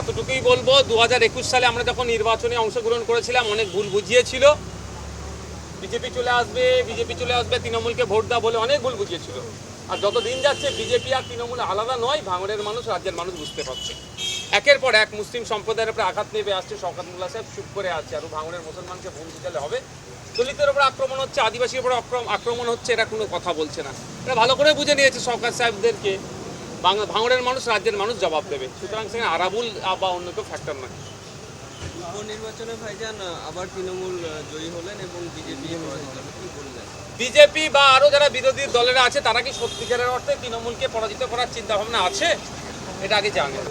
এতটুকুই বলব দু হাজার একুশ সালে আমরা যখন নির্বাচনে অংশগ্রহণ করেছিলাম, অনেক ভুল বুঝিয়েছিল। বিজেপি চলে আসবে, বিজেপি চলে আসবে, তৃণমূলকে ভোট দাও বলে অনেক ভুল বুঝিয়েছিল। আর যত দিন যাচ্ছে, বিজেপি আর তৃণমূল আলাদা নয়, ভাঙড়ের মানুষ, রাজ্যের মানুষ বুঝতে পারছে। একের পর এক মুসলিম সম্প্রদায়ের উপরে আঘাত নেবে আসছে, শওকত মোল্লা সাহেব চুপ করে আছে আর ভাঙড়ের মুসলমানকে ভুল দিতে হবে। দলিতের উপর আক্রমণ হচ্ছে, আদিবাসীর উপর আক্রমণ হচ্ছে এটা কোনো কথা বলছে না। এটা ভালো করে বুঝে নিয়েছে শওকত সাহেবদেরকে। বাংলা ভাঙড়ের মানুষ রাজ্যের মানুষ জবাব দেবে। সুতরাং সেখানে আরাবুল বা অন্য কেউ ফ্যাক্টর নয়। উপনির্বাচনে ভাইজান আবার তৃণমূল জয়ী হলেন এবং বিজেপি বিজেপি বা আরও যারা বিরোধী দলেরা আছে তারা কি সত্যিকারের অর্থে তৃণমূলকে পরাজিত করার চিন্তা ভাবনা আছে? এটা আগে জানেন।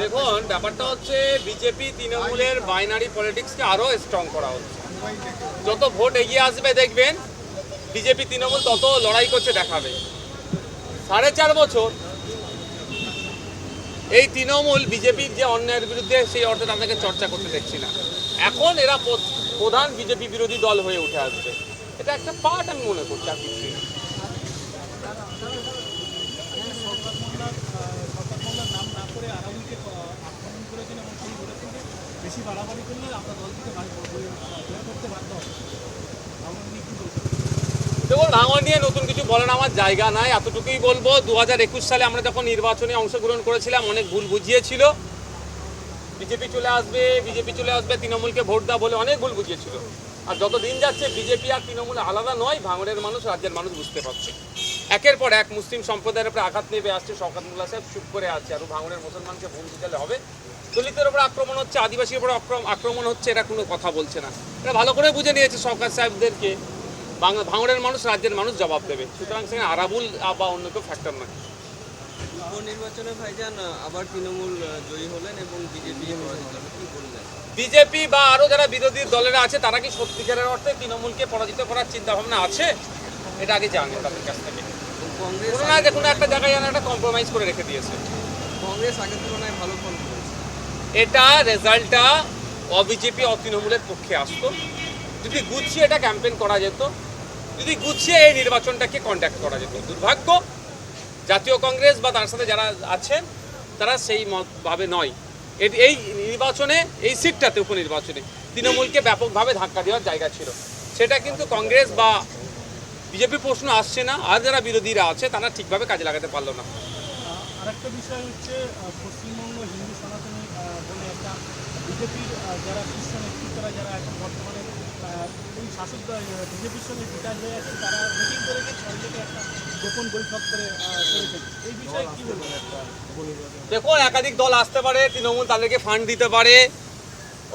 দেখুন ব্যাপারটা হচ্ছে বিজেপি তৃণমূলের বাইনারি পলিটিক্সকে আরও স্ট্রং করা হচ্ছে। যত ভোট এগিয়ে আসবে দেখবেন, বিজেপি তৃণমূল তত লড়াই করছে, দেখাবে। সাড়ে চার বছর এই তৃণমূল বিজেপির যে অন্যায়ের বিরুদ্ধে সেই অর্থে তাদেরকে চর্চা করতে দেখছি না। এখন এরা প্র- প্রধান বিজেপি বিরোধী দল হয়ে উঠে আসবে। এটা একটা পার্ট আমি মনে করছি, আর কিছুই না। নাম না করে আরামকে আক্রমণ করেছেন এবং তিনি বলেছেন যে বেশি বাড়াবাড়ি করলে আমরা দল থেকে বাড়ি বের করতে বাধ্য হবে আমরা নিয়ে কি বলছেন দেখুন ভাঙন নিয়ে নতুন কিছু বলার আমার জায়গা নাই। এতটুকুই বলব দু হাজার একুশ সালে আমরা যখন নির্বাচনে অংশগ্রহণ করেছিলাম, অনেক ভুল বুঝিয়েছিল। বিজেপি চলে আসবে, বিজেপি চলে আসবে, তৃণমূলকে ভোট দাও বলে অনেক ভুল বুঝিয়েছিল। আর যত দিন যাচ্ছে, বিজেপি আর তৃণমূল আলাদা নয়, ভাঙড়ের মানুষ, রাজ্যের মানুষ বুঝতে পারছে। একের পর এক মুসলিম সম্প্রদায়ের উপরে আঘাত নেবে আসছে শওকত সাহেব, চুপ করে আছে। আর ভাঙড়ের মুসলমানকে ভুল দিতে হবে। দলিতের উপর আক্রমণ হচ্ছে, আদিবাসীর উপর আক্রমণ হচ্ছে এটা কোনো কথা বলছে না। এটা ভালো করে বুঝে নিয়েছে শওকত সাহেবদেরকে। বাংলা ভাঙড়ের মানুষ রাজ্যের মানুষ জবাব দেবে। সুতরাং সেখানে আরাবুল বা অন্য কেউ ফ্যাক্টর নয়। উপনির্বাচনে ভাইজান আহ, আবার তৃণমূল জয়ী হলেন এবং বিজেপি বা আরও যারা বিরোধী দলেরা আছে তারা কি সত্যিকারের অর্থে তৃণমূলকে পরাজিত করার চিন্তা ভাবনা আছে? এটা আগে জানেন তাদের কাছ থেকে। কোনো না কোনো একটা জায়গায় যেন একটা কম্প্রোমাইজ করে রেখে দিয়েছে। কংগ্রেস আগের তুলনায় ভালো ফল এটা রেজাল্টটা অবিজেপি অতৃণমূলের পক্ষে আসতো। যদি গুছিয়ে এটা ক্যাম্পেইন করা যেত যদি গুছিয়ে এই নির্বাচনটাকে কন্ডাক্ট করা যেত। দুর্ভাগ্য, জাতীয় কংগ্রেস বা তার সাথে যারা আছেন, তারা সেই ভাবে নয়। এই নির্বাচনে, এই সিটটাতে উপনির্বাচনে তৃণমূলকে ব্যাপকভাবে ধাক্কা দেওয়ার জায়গা ছিল। সেটা কিন্তু কংগ্রেস বা বিজেপি প্রশ্ন আসছে না। আর যারা বিরোধীরা আছে, তারা ঠিকভাবে কাজে লাগাতে পারল না। আরেকটা বিষয় হচ্ছে পশ্চিমবঙ্গ হিন্দু সনাতনী বলে একটা বিজেপির যারা শীর্ষ নেতৃত্বরা যারা এখন বর্তমানে এই শাসক বিজেপির সঙ্গে বিকাশ হয়ে আছে, তারা মিটিং সরকারকে একটা গোপন বৈঠক করে এই বিষয়ে কি বলবেন? দেখুন, একাধিক দল আসতে পারে, তৃণমূল তাদেরকে ফান্ড দিতে পারে,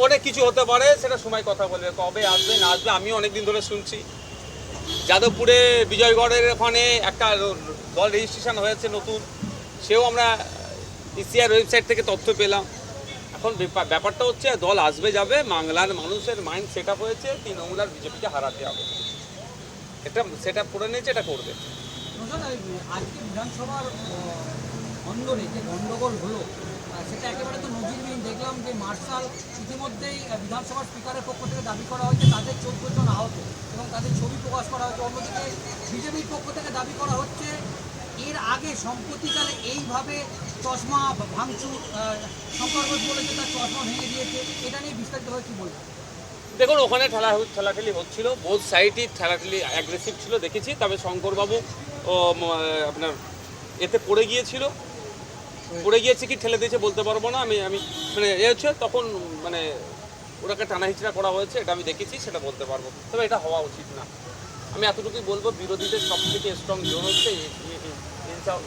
অনেক কিছু হতে পারে, সেটা সময় কথা বলবে, কবে আসবে, না আসবে আমি অনেকদিন ধরে শুনছি। যাদবপুরে বিজয়গড়ের ওখানে একটা দল রেজিস্ট্রেশন হয়েছে নতুন, সেও আমরা ইসিআর ওয়েবসাইট থেকে তথ্য পেলাম। এখন ব্যাপা- ব্যাপারটা হচ্ছে দল আসবে যাবে, বাংলার মানুষের মাইন্ড সেট আপ হয়েছে, তৃণমূল আর বিজেপিকে হারাতে হবে। এটা, সেট আপ করে নিয়েছে, এটা করবে। আজকে বিধানসভার অন্দরে যে গণ্ডগোল সেটা একেবারে তো নজিরবিহীন। দেখলাম যে মার্শাল ইতিমধ্যেই বিধানসভার স্পিকারের পক্ষ থেকে দাবি করা হয়েছে, তাদের চোদ্দ জন আহত এবং তাদের ছবি প্রকাশ করা হয়েছে। অন্যদিকে বিজেপির পক্ষ থেকে দাবি করা হচ্ছে এর আগে সম্প্রতিকালে এইভাবে চশমা ভাঙচুর শঙ্কর ঘোষ বলেছে তার চশমা ভেঙে দিয়েছে এটা নিয়ে বিস্তারিতভাবে কী বলবেন? দেখুন ওখানে ঠেলা ঠেলাঠেলি হচ্ছিল। বোধ সাইডই ঠেলাঠেলি অ্যাগ্রেসিভ ছিল দেখেছি। তবে শঙ্করবাবু ও আপনার এতে পড়ে গিয়েছিল। পড়ে গিয়েছে কি ঠেলে দিয়েছে বলতে পারব না। আমি আমি মানে এ হচ্ছে তখন মানে ওটাকে টানা হিচড়া করা হয়েছে এটা আমি দেখেছি সেটা বলতে পারব। তবে এটা হওয়া উচিত না। আমি এতটুকুই বলব বিরোধীদের সব থেকে স্ট্রং জোন হচ্ছে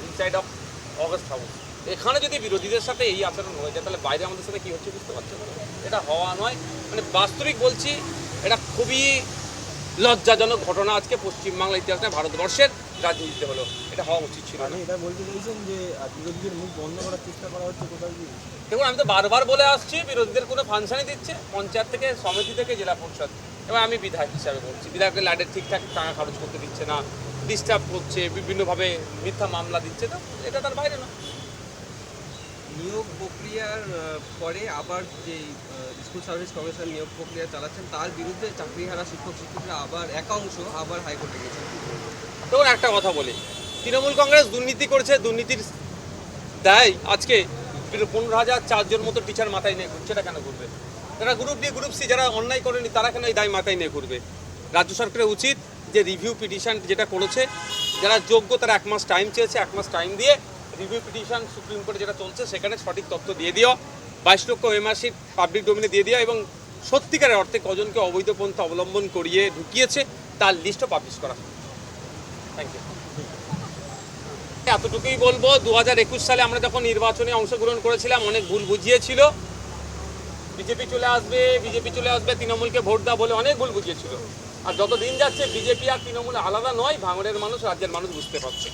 ইনসাইড অফ অগস্ট হাউস এখানে যদি বিরোধীদের সাথে এই আচরণ হয়ে যায় তাহলে বাইরে আমাদের সাথে কী হচ্ছে বুঝতে পারছেন তো? এটা হওয়া নয়। মানে বাস্তবিক বলছি এটা খুবই লজ্জাজনক ঘটনা আজকে পশ্চিমবাংলা ইতিহাসে ভারতবর্ষের রাজনীতিতে হলো। এটা হওয়া উচিত ছিল না। এটা বলতে চাইছেন যে বিরোধীদের মুখ বন্ধ করার চেষ্টা করা হচ্ছে কোথাও কি দেখুন আমি তো বারবার বলে আসছি বিরোধীদের কোনো ফাংশনই দিচ্ছে। পঞ্চায়েত থেকে সমিতি থেকে জেলা পরিষদ। এবার আমি বিধায়ক হিসাবে বলছি। বিধায়কের লাডের ঠিকঠাক টাকা খরচ করতে দিচ্ছে না। ডিস্টার্ব করছে বিভিন্নভাবে মিথ্যা মামলা দিচ্ছে তো এটা তার বাইরে না। নিয়োগ প্রক্রিয়ার পরে আবার যে স্কুল সার্ভিস কমিশন নিয়োগ প্রক্রিয়া চালাচ্ছেন তার বিরুদ্ধে চাকরিহারা শিক্ষক শিক্ষকরা আবার একাংশ আবার হাইকোর্টে গেছেন। দেখুন একটা কথা বলি তৃণমূল কংগ্রেস দুর্নীতি করেছে দুর্নীতির দায় আজকে পনেরো হাজার চারজন মতো টিচার মাথায় নিয়ে ঘুরছে এটা কেন ঘুরবে? যারা গ্রুপ ডি গ্রুপ সি যারা অন্যায় করেনি তারা কেন এই দায় মাথায় নিয়ে ঘুরবে? রাজ্য সরকারের উচিত যে রিভিউ পিটিশন যেটা করেছে, যারা যোগ্য তারা এক মাস টাইম চেয়েছে, এক মাস টাইম দিয়ে রিভিউ পিটিশন সুপ্রিম কোর্টে যেটা চলছে, সেখানে সঠিক তথ্য দিয়ে দিও। বাইশ লক্ষ এমআরসি পাবলিক ডোমিনে দিয়ে দিও এবং সত্যিকারের অর্থে কজনকে অবৈধ পন্থা অবলম্বন করিয়ে ঢুকিয়েছে, তার লিস্টও পাবলিশ করা। থ্যাংক ইউ এতটুকুই বলব দু হাজার একুশ সালে আমরা যখন নির্বাচনে অংশগ্রহণ করেছিলাম, অনেক ভুল বুঝিয়েছিল। বিজেপি চলে আসবে, বিজেপি চলে আসবে, তৃণমূলকে ভোট দাও বলে অনেক ভুল বুঝিয়েছিল। আর যত দিন যাচ্ছে, বিজেপি আর তৃণমূল আলাদা নয় ভাঙড়ের মানুষ রাজ্যের মানুষ বুঝতে পারছে।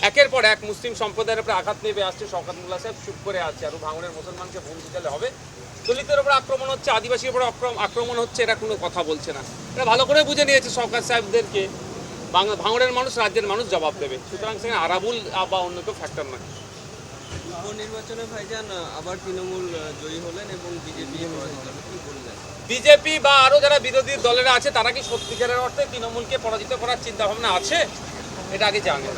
একের পর এক মুসলিম সম্প্রদায়ের উপরে আঘাত নেবে আসছে শওকাত মোল্লা সাহেব, চুপ করে আছে। আর ভাঙড়ের মুসলমানকে ভুল দিতে হবে। দলিতের উপর আক্রমণ হচ্ছে, আদিবাসীর উপর আক্রম- আক্রমণ হচ্ছে এটা কোনো কথা বলছে না। এটা ভালো করে বুঝে নিয়েছে শওকাত সাহেবদেরকে। ভাঙড়ের মানুষ, রাজ্যের মানুষ জবাব দেবে। সুতরাং সেখানে আরাবুল বা অন্য কেউ ফ্যাক্টর নয়। উপনির্বাচনে ভাইজান আবার তৃণমূল জয়ী হলেন এবং বিজেপি বিজেপি বা আরও যারা বিরোধী দলেরা আছে তারা কি সত্যিকারের অর্থে তৃণমূলকে পরাজিত করার চিন্তা ভাবনা আছে? এটা আগে জানে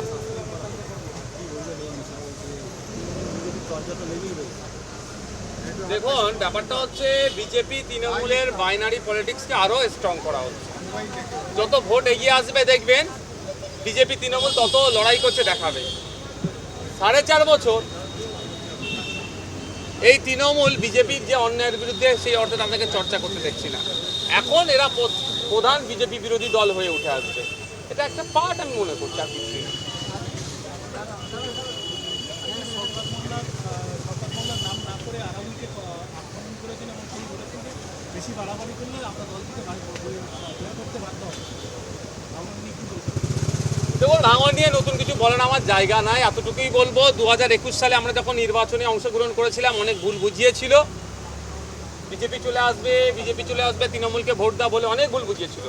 দেখুন ব্যাপারটা হচ্ছে বিজেপি তৃণমূলের বাইনারি পলিটিক্সকে আরও স্ট্রং করা হচ্ছে। যত ভোট এগিয়ে আসবে দেখবেন বিজেপি তৃণমূল তত লড়াই করছে দেখাবে। সাড়ে চার বছর এই তৃণমূল, বিজেপির যে অন্যায়ের বিরুদ্ধে সেই অর্থে তাদেরকে চর্চা করতে দেখছি না। এখন এরা প্র- প্রধান বিজেপি বিরোধী দল হয়ে উঠে আসবে। এটা একটা পার্ট আমি মনে করছি, আর কিছুই বেশি বাড়াবাড়ি করলে আমরা দল থেকে করতে বাধ্য হবে আমার নিয়ে কী বলছেন দেখুন ভাঙন নিয়ে নতুন কিছু বলার আমার জায়গা নাই। এতটুকুই বলব দু হাজার একুশ সালে আমরা যখন নির্বাচনে অংশগ্রহণ করেছিলাম, অনেক ভুল বুঝিয়েছিল। বিজেপি চলে আসবে, বিজেপি চলে আসবে, তৃণমূলকে ভোট দাও বলে অনেক ভুল বুঝিয়েছিল।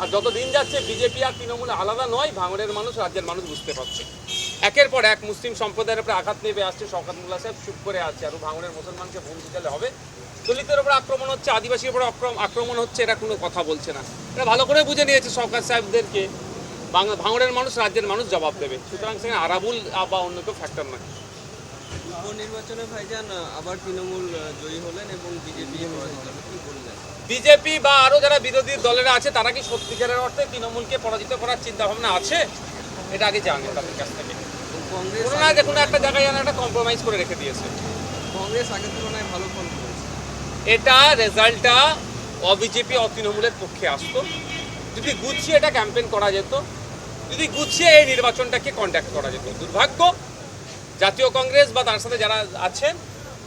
আর যত দিন যাচ্ছে, বিজেপি আর তৃণমূল আলাদা নয় ভাঙড়ের মানুষ, রাজ্যের মানুষ বুঝতে পারছে। একের পর এক মুসলিম সম্প্রদায়ের উপরে আঘাত নেবে আসছে, শওকাত মোল্লা সাহেব চুপ করে আছে। আর ভাঙড়ের মুসলমানকে ভুল দিতে হবে। দলিতের উপর আক্রমণ হচ্ছে, আদিবাসীর উপর আক্রমণ হচ্ছে, এটা কোনো কথা বলছে না। এটা ভালো করে বুঝে নিয়েছে শওকাত সাহেবদেরকে। বাংলা ভাঙড়ের মানুষ রাজ্যের মানুষ জবাব দেবে। সুতরাং সেখানে আরাবুল বা অন্য কেউ ফ্যাক্টর নয়। উপনির্বাচনে ভাইজান আবার তৃণমূল জয়ী হলেন এবং বিজেপি পরাজিত হলো কি বললেন? বিজেপি বা আরও যারা বিরোধী দলেরা আছে তারা কি সত্যিকারের অর্থে তৃণমূলকে পরাজিত করার চিন্তা ভাবনা আছে? এটা আগে জানে তাদের কাছ থেকে। কোনো না যে কোনো একটা জায়গায় যেন একটা কম্প্রোমাইজ করে রেখে দিয়েছে। কংগ্রেস আগের তুলনায় ভালো ফল করেছে। এটা রেজাল্টটা অবিজেপি অতৃণমূলের পক্ষে আসতো। যদি গুছিয়ে এটা ক্যাম্পেইন করা যেত যদি গুছিয়ে এই নির্বাচনটাকে কন্ট্যাক্ট করা যেত। দুর্ভাগ্য, জাতীয় কংগ্রেস বা তার সাথে যারা আছেন